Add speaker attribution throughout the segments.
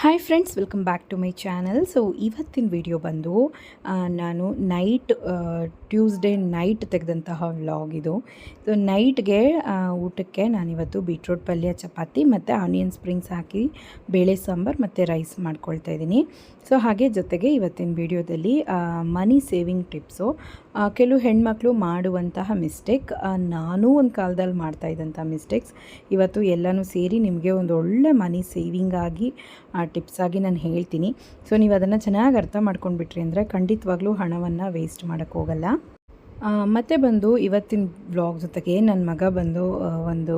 Speaker 1: Hi friends welcome back to my channel so ಇವತ್ತಿನ video ಬಂದು ನಾನು ನೈಟ್ ಟ್ಯೂಸ್ಡೇ ನೈಟ್ ತೆಗೆದಂತಹ ವ್ಲಾಗ್ ಇದು. ಸೊ ನೈಟ್ಗೆ ಊಟಕ್ಕೆ ನಾನಿವತ್ತು ಬೀಟ್ರೂಟ್ ಪಲ್ಯ, ಚಪಾತಿ ಮತ್ತು ಆನಿಯನ್ ಸ್ಪ್ರಿಂಗ್ಸ್ ಹಾಕಿ, ಬೇಳೆ ಸಾಂಬಾರು ಮತ್ತು ರೈಸ್ ಮಾಡ್ಕೊಳ್ತಾ ಇದ್ದೀನಿ. ಸೊ ಹಾಗೆ ಜೊತೆಗೆ ಇವತ್ತಿನ ವಿಡಿಯೋದಲ್ಲಿ ಮನಿ ಸೇವಿಂಗ್ ಟಿಪ್ಸು ಕೆಲವು ಹೆಣ್ಮಕ್ಳು ಮಾಡುವಂತಹ ಮಿಸ್ಟೇಕ್ ನಾನು ಒಂದು ಕಾಲದಲ್ಲಿ ಮಾಡ್ತಾ ಇದ್ದಂಥ ಮಿಸ್ಟೇಕ್ಸ್ ಇವತ್ತು ಎಲ್ಲನೂ ಸೇರಿ ನಿಮಗೆ ಒಂದು ಒಳ್ಳೆ ಮನಿ ಸೇವಿಂಗ್ ಆಗಿ ಟಿಪ್ಸ್ ಆಗಿ ನಾನು ಹೇಳ್ತೀನಿ. ಸೊ ನೀವು ಅದನ್ನು ಚೆನ್ನಾಗಿ ಅರ್ಥ ಮಾಡ್ಕೊಂಡ್ಬಿಟ್ರಿ ಅಂದರೆ ಖಂಡಿತವಾಗ್ಲೂ ಹಣವನ್ನು ವೇಸ್ಟ್ ಮಾಡೋಕ್ಕೆ ಹೋಗಲ್ಲ. ಆ, ಮತ್ತೆ ಬಂದು ಇವತ್ತಿನ ಬ್ಲಾಗ್ ಜೊತೆಗೆ ನನ್ನ ಮಗ ಬಂದು ಒಂದು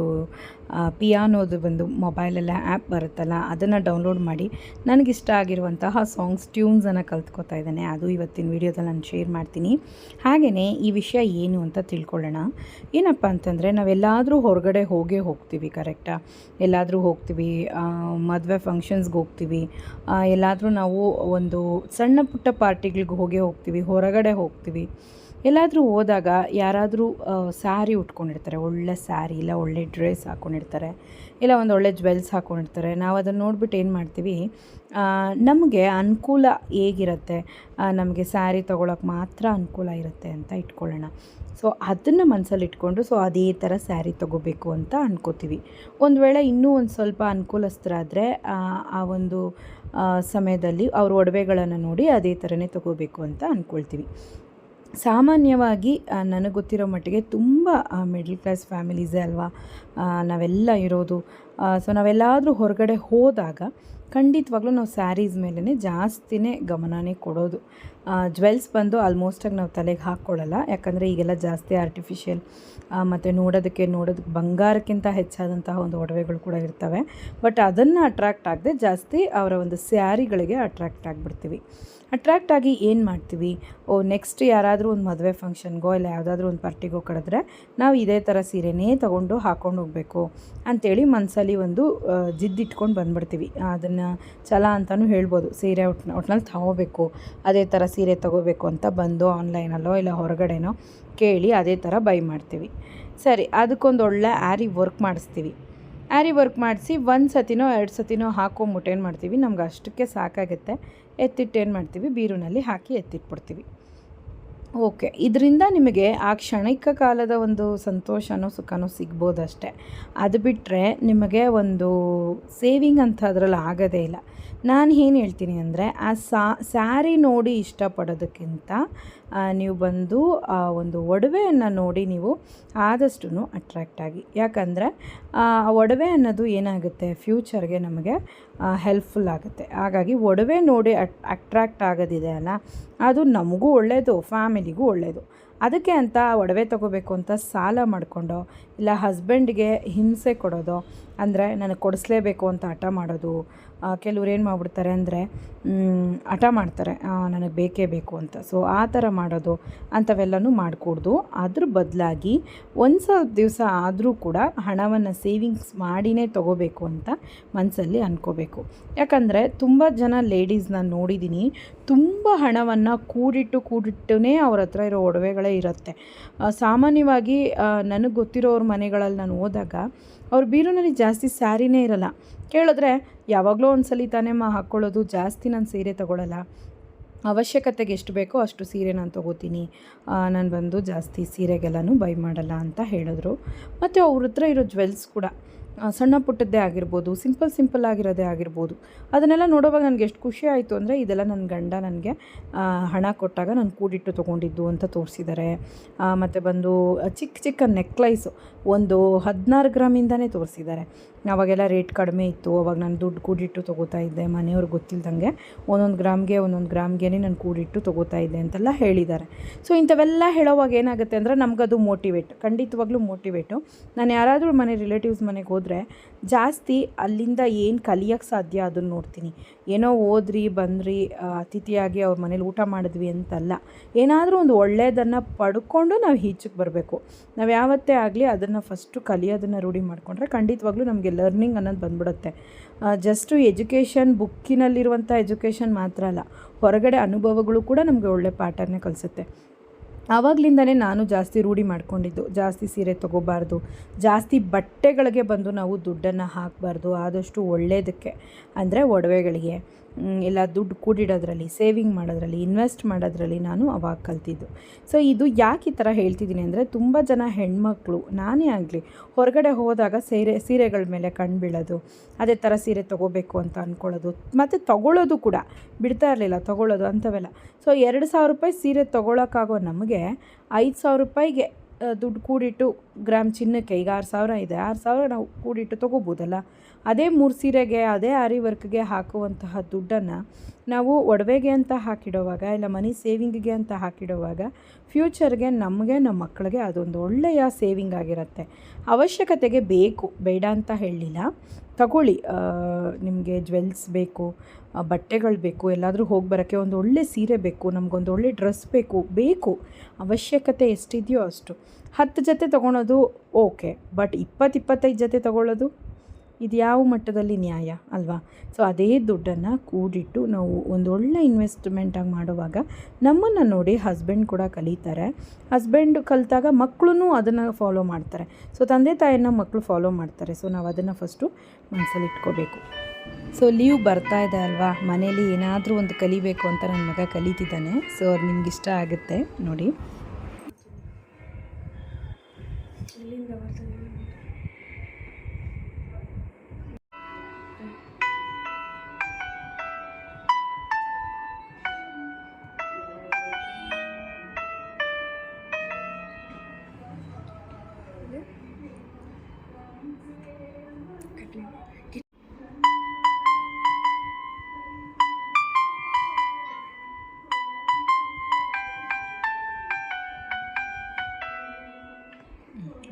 Speaker 1: ಪಿಯಾನೋದು ಬಂದು ಮೊಬೈಲೆಲ್ಲ ಆ್ಯಪ್ ಬರುತ್ತಲ್ಲ, ಅದನ್ನು ಡೌನ್ಲೋಡ್ ಮಾಡಿ ನನಗಿಷ್ಟ ಆಗಿರುವಂತಹ ಸಾಂಗ್ಸ್ ಟ್ಯೂನ್ಸನ್ನು ಕಲ್ತ್ಕೊತಾ ಇದ್ದಾನೆ. ಅದು ಇವತ್ತಿನ ವೀಡಿಯೋದಲ್ಲಿ ನಾನು ಶೇರ್ ಮಾಡ್ತೀನಿ. ಹಾಗೆಯೇ ಈ ವಿಷಯ ಏನು ಅಂತ ತಿಳ್ಕೊಳ್ಳೋಣ. ಏನಪ್ಪ ಅಂತಂದರೆ, ನಾವೆಲ್ಲಾದರೂ ಹೊರಗಡೆ ಹೋಗೇ ಹೋಗ್ತೀವಿ ಕರೆಕ್ಟಾ ಎಲ್ಲಾದರೂ ಹೋಗ್ತೀವಿ ಮದುವೆ ಫಂಕ್ಷನ್ಸ್ಗೆ ಹೋಗ್ತೀವಿ ಎಲ್ಲಾದರೂ ನಾವು ಒಂದು ಸಣ್ಣ ಪುಟ್ಟ ಪಾರ್ಟಿಗಳಿಗೆ ಹೋಗೇ ಹೋಗ್ತೀವಿ, ಹೊರಗಡೆ ಹೋಗ್ತೀವಿ. ಎಲ್ಲಾದರೂ ಹೋದಾಗ ಯಾರಾದರೂ ಸ್ಯಾರಿ ಉಟ್ಕೊಂಡಿರ್ತಾರೆ, ಒಳ್ಳೆ ಸ್ಯಾರಿ ಇಲ್ಲ, ಒಳ್ಳೆ ಡ್ರೆಸ್ ಹಾಕ್ಕೊಂಡಿರ್ತಾರೆ ಇಲ್ಲ ಒಂದು ಒಳ್ಳೆ ಜ್ವೆಲ್ಸ್ ಹಾಕ್ಕೊಂಡಿರ್ತಾರೆ ನಾವು ಅದನ್ನು ನೋಡ್ಬಿಟ್ಟು ಏನು ಮಾಡ್ತೀವಿ ನಮಗೆ ಅನುಕೂಲ ಹೇಗಿರುತ್ತೆ ನಮಗೆ ಸ್ಯಾರಿ ತೊಗೊಳಕ್ಕೆ ಮಾತ್ರ ಅನುಕೂಲ ಇರುತ್ತೆ ಅಂತ ಇಟ್ಕೊಳ್ಳೋಣ. ಸೊ, ಅದನ್ನು ಮನಸ್ಸಲ್ಲಿ ಇಟ್ಕೊಂಡು, ಸೊ, ಅದೇ ಥರ ಸ್ಯಾರಿ ತೊಗೋಬೇಕು ಅಂತ ಅನ್ಕೋತೀವಿ. ಒಂದು ವೇಳೆ ಇನ್ನೂ ಒಂದು ಸ್ವಲ್ಪ ಅನುಕೂಲಸ್ಥರಾದರೆ, ಆ ಒಂದು ಸಮಯದಲ್ಲಿ ಅವ್ರ ಒಡವೆಗಳನ್ನು ನೋಡಿ ಅದೇ ಥರನೇ ತೊಗೋಬೇಕು ಅಂತ ಅಂದ್ಕೊಳ್ತೀವಿ ಸಾಮಾನ್ಯವಾಗಿ ನನಗೆ ಗೊತ್ತಿರೋ ಮಟ್ಟಿಗೆ ತುಂಬ ಮಿಡ್ಲ್ ಕ್ಲಾಸ್ ಫ್ಯಾಮಿಲೀಸೇ ಅಲ್ವಾ ನಾವೆಲ್ಲ ಇರೋದು ಸೊ ನಾವೆಲ್ಲಾದರೂ ಹೊರಗಡೆ ಹೋದಾಗ ಖಂಡಿತವಾಗ್ಲೂ ನಾವು ಸ್ಯಾರೀಸ್ ಮೇಲೇ ಜಾಸ್ತಿನೇ ಗಮನನೇ ಕೊಡೋದು. ಜ್ವೆಲ್ಸ್ ಬಂದು ಆಲ್ಮೋಸ್ಟಾಗಿ ನಾವು ತಲೆಗೆ ಹಾಕ್ಕೊಳ್ಳಲ್ಲ ಯಾಕಂದರೆ ಈಗೆಲ್ಲ ಜಾಸ್ತಿ ಆರ್ಟಿಫಿಷಿಯಲ್ ಮತ್ತು ನೋಡೋದಕ್ಕೆ ನೋಡೋದಕ್ಕೆ ಬಂಗಾರಕ್ಕಿಂತ ಹೆಚ್ಚಾದಂತಹ ಒಂದು ಒಡವೆಗಳು ಕೂಡ ಇರ್ತವೆ ಬಟ್ ಅದನ್ನು ಅಟ್ರ್ಯಾಕ್ಟ್ ಆಗದೆ ಜಾಸ್ತಿ ಅವರ ಒಂದು ಸ್ಯಾರಿಗಳಿಗೆ ಅಟ್ರ್ಯಾಕ್ಟ್ ಆಗಿಬಿಡ್ತೀವಿ. ಅಟ್ರ್ಯಾಕ್ಟ್ ಆಗಿ ಏನು ಮಾಡ್ತೀವಿ? ಓ ನೆಕ್ಸ್ಟ್ ಯಾರಾದರೂ ಒಂದು ಮದುವೆ ಫಂಕ್ಷನ್ಗೋ ಇಲ್ಲ ಯಾವುದಾದ್ರೂ ಒಂದು ಪಾರ್ಟಿಗೋ ಕಡಿದ್ರೆ ನಾವು ಇದೇ ಥರ ಸೀರೆನೇ ತೊಗೊಂಡು ಹಾಕ್ಕೊಂಡು ಹೋಗಬೇಕು ಅಂಥೇಳಿ ಮನಸ್ಸಲ್ಲಿ ಒಂದು ಜಿದ್ದಿಟ್ಕೊಂಡು ಬಂದ್ಬಿಡ್ತೀವಿ. ಅದನ್ನು ಛಲ ಅಂತಲೂ ಹೇಳ್ಬೋದು. ಸೀರೆ ಒಟ್, ಒಟ್ನಲ್ಲಿ ತಗೋಬೇಕು, ಅದೇ ಥರ ಸೀರೆ ತೊಗೋಬೇಕು ಅಂತ ಬಂದು ಆನ್ಲೈನಲ್ಲೋ ಇಲ್ಲ ಹೊರಗಡೆನೋ ಕೇಳಿ ಅದೇ ಥರ ಬೈ ಮಾಡ್ತೀವಿ. ಸರಿ, ಅದಕ್ಕೊಂದು ಒಳ್ಳೆ ಆ್ಯರಿ ವರ್ಕ್ ಮಾಡಿಸ್ತೀವಿ. ಆ್ಯರಿ ವರ್ಕ್ ಮಾಡಿಸಿ ಒಂದು ಸತಿನೋ ಎರಡು ಸತಿನೋ ಹಾಕೊಂಬಿಟ್ಟು ಏನು ಮಾಡ್ತೀವಿ? ನಮ್ಗೆ ಅಷ್ಟಕ್ಕೆ ಸಾಕಾಗುತ್ತೆ. ಎತ್ತಿಟ್ಟು ಏನು ಮಾಡ್ತೀವಿ ಬೀರುನಲ್ಲಿ ಹಾಕಿ ಎತ್ತಿಟ್ಬಿಡ್ತೀವಿ. ಓಕೆ. ಇದರಿಂದ ನಿಮಗೆ ಆ ಕ್ಷಣಿಕ ಕಾಲದ ಒಂದು ಸಂತೋಷನೂ ಸುಖನೂ ಸಿಗ್ಬೋದಷ್ಟೇ. ಅದು ಬಿಟ್ಟರೆ ನಿಮಗೆ ಒಂದು ಸೇವಿಂಗ್ ಅಂತ ಅದರಲ್ಲಿ ಆಗೋದೇ ಇಲ್ಲ. ನಾನು ಏನು ಹೇಳ್ತೀನಿ ಅಂದರೆ, ಆ ಸ್ಯಾರಿ ನೋಡಿ ಇಷ್ಟಪಡೋದಕ್ಕಿಂತ ನೀವು ಬಂದು ಒಂದು ಒಡವೆಯನ್ನು ನೋಡಿ ನೀವು ಆದಷ್ಟು ಅಟ್ರ್ಯಾಕ್ಟ್ ಆಗಿ. ಯಾಕಂದರೆ, ಆ, ಒಡವೆ ಅನ್ನೋದು ಏನಾಗುತ್ತೆ? ಫ್ಯೂಚರ್ಗೆ ನಮಗೆ ಹೆಲ್ಪ್ಫುಲ್ ಆಗುತ್ತೆ. ಹಾಗಾಗಿ ಒಡವೆ ನೋಡಿ ಅಟ್ ಅಟ್ರ್ಯಾಕ್ಟ್ ಆಗೋದಿದೆ ಅಲ್ಲ? ಅದು ನಮಗೂ ಒಳ್ಳೆಯದು ಫ್ಯಾಮಿಲಿಗೂ ಒಳ್ಳೆಯದು ಅದಕ್ಕೆ ಅಂತ ಒಡವೆ ತಗೋಬೇಕು ಅಂತ ಸಾಲ ಮಾಡಿಕೊಂಡು ಇಲ್ಲ ಹಸ್ಬೆಂಡ್ಗೆ ಹಿಂಸೆ ಕೊಡೋದು, ಅಂದರೆ ನನಗೆ ಕೊಡಿಸ್ಲೇಬೇಕು ಅಂತ ಹಠ ಮಾಡೋದು ಕೆಲವ್ರು ಏನು ಮಾಡ್ಬಿಡ್ತಾರೆ ಅಂದರೆ ಹಠ ಮಾಡ್ತಾರೆ ನನಗೆ ಬೇಕೇ ಬೇಕು ಅಂತ. ಸೊ ಆ ಥರ ಮಾಡೋದು ಅಂಥವೆಲ್ಲನೂ ಮಾಡಿಕೊಡ್ದು. ಅದ್ರ ಬದಲಾಗಿ ಒಂದು ಸ್ವಲ್ಪ ದಿವಸ ಆದರೂ ಕೂಡ ಹಣವನ್ನು ಸೇವಿಂಗ್ಸ್ ಮಾಡಿನೇ ತೊಗೋಬೇಕು ಅಂತ ಮನಸ್ಸಲ್ಲಿ ಅಂದ್ಕೋಬೇಕು ಯಾಕಂದರೆ ತುಂಬ ಜನ ಲೇಡೀಸ್ನ ನೋಡಿದ್ದೀನಿ ತುಂಬ ಹಣವನ್ನು ಕೂಡಿಟ್ಟು ಕೂಡಿಟ್ಟೇ ಅವ್ರ ಹತ್ರ ಇರೋ ಒಡವೆಗಳೇ ಇರುತ್ತೆ. ಸಾಮಾನ್ಯವಾಗಿ ನನಗೆ ಗೊತ್ತಿರೋರ ಮನೆಗಳಲ್ಲಿ ನಾನು ಹೋದಾಗ ಅವ್ರ ಬೀರುನಲ್ಲಿ ಜಾಸ್ತಿ ಸ್ಯಾರಿನೇ ಇರಲ್ಲ. ಕೇಳಿದ್ರೆ ಯಾವಾಗಲೂ ಒಂದು ಸಲ ಮಾ ಹಾಕ್ಕೊಳ್ಳೋದು, ಜಾಸ್ತಿ ನಾನು ಸೀರೆ ತೊಗೊಳಲ್ಲ. ಅವಶ್ಯಕತೆಗೆ ಎಷ್ಟು ಬೇಕೋ ಅಷ್ಟು ಸೀರೆ ನಾನು ತೊಗೋತೀನಿ. ನಾನು ಬಂದು ಜಾಸ್ತಿ ಸೀರೆಗೆಲ್ಲನೂ ಬೈ ಮಾಡಲ್ಲ ಅಂತ ಹೇಳಿದ್ರು. ಮತ್ತು ಅವ್ರ ಹತ್ರ ಇರೋ ಜ್ವೆಲ್ಸ್ ಕೂಡ. ಸಣ್ಣ ಪುಟ್ಟದ್ದೇ ಆಗಿರ್ಬೋದು, ಸಿಂಪಲ್ ಸಿಂಪಲ್ ಆಗಿರೋದೇ ಆಗಿರ್ಬೋದು. ಅದನ್ನೆಲ್ಲ ನೋಡೋವಾಗ ನನಗೆ ಎಷ್ಟು ಖುಷಿ ಆಯಿತು ಅಂದರೆ ಇದೆಲ್ಲ ನನ್ನ ಗಂಡ ನನಗೆ ಹಣ ಕೊಟ್ಟಾಗ ನಾನು ಕೂಡಿಟ್ಟು ತೊಗೊಂಡಿದ್ದು ಅಂತ ತೋರಿಸಿದ್ದಾರೆ ಮತ್ತು ಬಂದು, ಚಿಕ್ಕ ಚಿಕ್ಕ ನೆಕ್ಲೈಸು ಒಂದು ಹದಿನಾರು ಗ್ರಾಮಿಂದನೇ ತೋರಿಸಿದ್ದಾರೆ ಅವಾಗೆಲ್ಲ ರೇಟ್ ಕಡಿಮೆ ಇತ್ತು, ಅವಾಗ ನಾನು ದುಡ್ಡು ಕೂಡಿಟ್ಟು ತೊಗೋತಾ ಇದ್ದೆ, ಮನೆಯವ್ರು ಗೊತ್ತಿಲ್ದಂಗೆ. ಒಂದೊಂದು ಗ್ರಾಮ್ಗೆ ಒಂದೊಂದು ಗ್ರಾಮ್ಗೆ ನಾನು ಕೂಡಿಟ್ಟು ತೊಗೋತಾ ಇದ್ದೆ ಅಂತೆಲ್ಲ ಹೇಳಿದ್ದಾರೆ. ಸೊ ಇಂಥವೆಲ್ಲ ಹೇಳೋವಾಗ ಏನಾಗುತ್ತೆ ಅಂದರೆ ನಮಗದು ಮೋಟಿವೇಟ್ ಖಂಡಿತವಾಗ್ಲೂ ಮೋಟಿವೇಟು ನಾನು ಯಾರಾದರೂ ಮನೆ ರಿಲೇಟಿವ್ಸ್ ಮನೆಗೆ ಹೋದರೆ ಜಾಸ್ತಿ ಅಲ್ಲಿಂದ ಏನು ಕಲಿಯೋಕ್ಕೆ ಸಾಧ್ಯ ಅದನ್ನು ನೋಡ್ತೀನಿ. ಏನೋ ಓದ್ರಿ, ಬಂದ್ರಿ ಅತಿಥಿಯಾಗಿ ಅವ್ರ ಮನೇಲಿ ಊಟ ಮಾಡಿದ್ವಿ ಅಂತಲ್ಲ. ಏನಾದರೂ ಒಂದು ಒಳ್ಳೆಯದನ್ನು ಪಡ್ಕೊಂಡು ನಾವು ಈಚಕ್ಕೆ ಬರಬೇಕು. ನಾವು ಯಾವತ್ತೇ ಆಗಲಿ ಅದನ್ನು ಫಸ್ಟು ಕಲಿಯೋದನ್ನು ರೂಢಿ ಮಾಡಿಕೊಂಡ್ರೆ ಖಂಡಿತವಾಗ್ಲೂ ನಮಗೆ ಲರ್ನಿಂಗ್ ಅನ್ನೋದು ಬಂದ್ಬಿಡುತ್ತೆ. ಜಸ್ಟು ಎಜುಕೇಷನ್ ಬುಕ್ಕಿನಲ್ಲಿರುವಂಥ ಎಜುಕೇಷನ್ ಮಾತ್ರ ಅಲ್ಲ, ಹೊರಗಡೆ ಅನುಭವಗಳು ಕೂಡ ನಮಗೆ ಒಳ್ಳೆ ಪಾಠನೇ ಕಲಿಸುತ್ತೆ. ಆವಾಗಲಿಂದನೇ ನಾನು ಜಾಸ್ತಿ ರೂಢಿ ಮಾಡ್ಕೊಂಡಿದ್ದು, ಜಾಸ್ತಿ ಸೀರೆ ತೊಗೋಬಾರ್ದು, ಜಾಸ್ತಿ ಬಟ್ಟೆಗಳಿಗೆ ಬಂದು ನಾವು ದುಡ್ಡನ್ನು ಹಾಕಬಾರ್ದು, ಆದಷ್ಟು ಒಳ್ಳೆಯದಕ್ಕೆ ಅಂದರೆ ಒಡವೆಗಳಿಗೆ. ಇಲ್ಲ ದುಡ್ಡು ಕೂಡಿಡೋದ್ರಲ್ಲಿ ಸೇವಿಂಗ್ ಮಾಡೋದ್ರಲ್ಲಿ ಇನ್ವೆಸ್ಟ್ ಮಾಡೋದ್ರಲ್ಲಿ ನಾನು ಅವಾಗ ಕಲ್ತಿದ್ದು. ಸೊ ಇದು ಯಾಕೆ ಈ ಥರ ಹೇಳ್ತಿದ್ದೀನಿ ಅಂದರೆ ತುಂಬ ಜನ ಹೆಣ್ಮಕ್ಳು, ನಾನೇ ಆಗಲಿ, ಹೊರಗಡೆ ಹೋದಾಗ ಸೀರೆ, ಸೀರೆಗಳ ಮೇಲೆ ಕಣ್ಣು ಬೀಳೋದು, ಅದೇ ಥರ ಸೀರೆ ತೊಗೋಬೇಕು ಅಂತ ಅಂದ್ಕೊಳ್ಳೋದು ಮತ್ತು ತೊಗೊಳ್ಳೋದು ಕೂಡ, ಬಿಡ್ತಾ ಇರಲಿಲ್ಲ, ತೊಗೊಳ್ಳೋದು ಅಂಥವೆಲ್ಲ. ಸೊ ಎರಡು ಸಾವಿರ ರೂಪಾಯಿ ಸೀರೆ ತೊಗೊಳಕ್ಕಾಗೋ ನಮಗೆ ಐದು ಸಾವಿರ ರೂಪಾಯಿಗೆ ದುಡ್ಡು ಕೂಡಿಟ್ಟು ಗ್ರಾಮ್ ಚಿನ್ನಕ್ಕೆ ಈಗ ಆರು ಸಾವಿರ ಇದೆ. ಆರು ಸಾವಿರ ನಾವು ಕೂಡಿಟ್ಟು ತೊಗೋಬೋದಲ್ಲ? ಅದೇ ಮೂರು ಸೀರೆಗೆ, ಅದೇ ಆರಿ ವರ್ಕ್ಗೆ ಹಾಕುವಂತಹ ದುಡ್ಡನ್ನು ನಾವು ಒಡವೆಗೆ ಅಂತ ಹಾಕಿಡೋವಾಗ, ಇಲ್ಲ ಮನಿ ಸೇವಿಂಗಿಗೆ ಅಂತ ಹಾಕಿಡೋವಾಗ, ಫ್ಯೂಚರ್ಗೆ ನಮಗೆ, ನಮ್ಮ ಮಕ್ಕಳಿಗೆ ಅದೊಂದು ಒಳ್ಳೆಯ ಸೇವಿಂಗ್ ಆಗಿರುತ್ತೆ. ಅವಶ್ಯಕತೆಗೆ ಬೇಕು. ಬೇಡ ಅಂತ ಹೇಳಲಿಲ್ಲ. ತಗೊಳ್ಳಿ. ನಿಮಗೆ ಜ್ವೆಲ್ಸ್ ಬೇಕು ಬಟ್ಟೆಗಳು ಬೇಕು, ಎಲ್ಲಾದರೂ ಹೋಗಿ ಬರೋಕ್ಕೆ ಒಂದು ಒಳ್ಳೆ ಸೀರೆ ಬೇಕು, ನಮಗೊಂದು ಒಳ್ಳೆ ಡ್ರೆಸ್ ಬೇಕು ಬೇಕು. ಅವಶ್ಯಕತೆ ಎಷ್ಟಿದೆಯೋ ಅಷ್ಟು. ಹತ್ತು ಜೊತೆ ತೊಗೊಳೋದು ಓಕೆ, ಬಟ್ ಇಪ್ಪತ್ತು ಇಪ್ಪತ್ತೈದು ಜೊತೆ ತೊಗೊಳ್ಳೋದು ಇದು ಯಾವ ಮಟ್ಟದಲ್ಲಿ ನ್ಯಾಯ ಅಲ್ವಾ? ಸೊ ಅದೇ ದುಡ್ಡನ್ನು ಕೂಡಿಟ್ಟು ನಾವು ಒಂದು ಒಳ್ಳೆ ಇನ್ವೆಸ್ಟ್ಮೆಂಟಾಗಿ ಮಾಡುವಾಗ ನಮ್ಮನ್ನು ನೋಡಿ ಹಸ್ಬೆಂಡ್ ಕೂಡ ಕಲಿತಾರೆ. ಹಸ್ಬೆಂಡ್ ಕಲಿತಾಗ ಮಕ್ಕಳು ಅದನ್ನು ಫಾಲೋ ಮಾಡ್ತಾರೆ. ಸೊ ತಂದೆ ತಾಯಿನ ಮಕ್ಕಳು ಫಾಲೋ ಮಾಡ್ತಾರೆ. ಸೊ ನಾವು ಅದನ್ನು ಫಸ್ಟು ಮನಸ್ಸಲ್ಲಿ ಇಟ್ಕೋಬೇಕು. ಸೊ ಲೀವ್ ಬರ್ತಾ ಇದೆ ಅಲ್ವಾ? ಮನೇಲಿ ಏನಾದರೂ ಒಂದು ಕಲಿಬೇಕು ಅಂತ ನನ್ನ ಮಗ ಕಲಿತಿದ್ದಾನೆ. ಸೊ ಅದು ನಿಮ್ಗೆ ಇಷ್ಟ ಆಗುತ್ತೆ. ನೋಡಿ.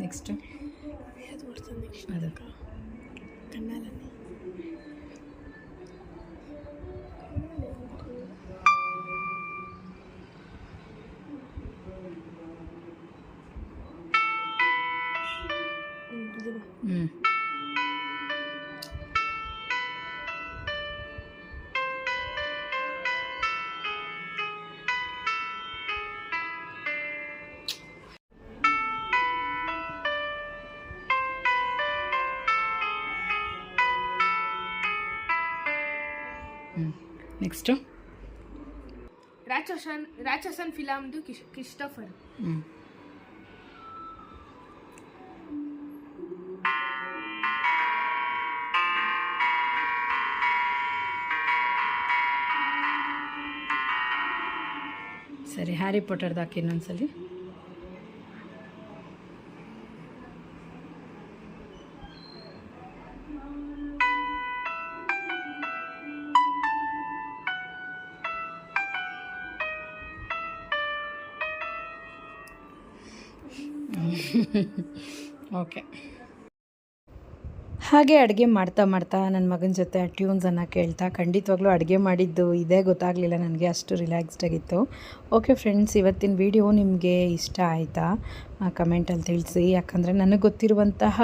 Speaker 1: ನೆಕ್ಸ್ಟ್ ಅದು ನೆಕ್ಸ್ಟು
Speaker 2: ರಾಚಸನ್ ರಾಚಸನ್ ಫಿಲಮ್ದು ಕಿಶ್ ಕ್ರಿಸ್ಟಫರ್
Speaker 1: ಹ್ಞೂ ಸರಿ ಹ್ಯಾರಿ ಪಾಟರ್ದು ಹಾಕಿ ಇನ್ನೊಂದ್ಸಲಿ. ಓಕೆ ಹಾಗೆ ಅಡುಗೆ ಮಾಡ್ತಾ ಮಾಡ್ತಾ ನನ್ನ ಮಗನ ಜೊತೆ ಟ್ಯೂನ್ಸನ್ನು ಕೇಳ್ತಾ ಖಂಡಿತವಾಗ್ಲೂ ಅಡುಗೆ ಮಾಡಿದ್ದು ಇದೇ ಗೊತ್ತಾಗಲಿಲ್ಲ, ನನಗೆ ಅಷ್ಟು ರಿಲ್ಯಾಕ್ಸ್ಡ್ ಆಗಿತ್ತು. ಓಕೆ ಫ್ರೆಂಡ್ಸ್ ಇವತ್ತಿನ ವಿಡಿಯೋ ನಿಮಗೆ ಇಷ್ಟ ಆಯಿತಾ? ಕಮೆಂಟಲ್ಲಿ ತಿಳಿಸಿ. ಯಾಕಂದರೆ ನನಗೆ ಗೊತ್ತಿರುವಂತಹ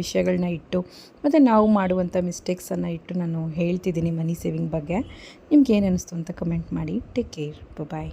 Speaker 1: ವಿಷಯಗಳನ್ನ ಇಟ್ಟು, ಮತ್ತು ನಾವು ಮಾಡುವಂಥ ಮಿಸ್ಟೇಕ್ಸನ್ನು ಇಟ್ಟು ನಾನು ಹೇಳ್ತಿದ್ದೀನಿ ಮನಿ ಸೇವಿಂಗ್ ಬಗ್ಗೆ. ನಿಮ್ಗೆ ಏನು ಅನ್ನಿಸ್ತು ಅಂತ ಕಮೆಂಟ್ ಮಾಡಿ. Take care bye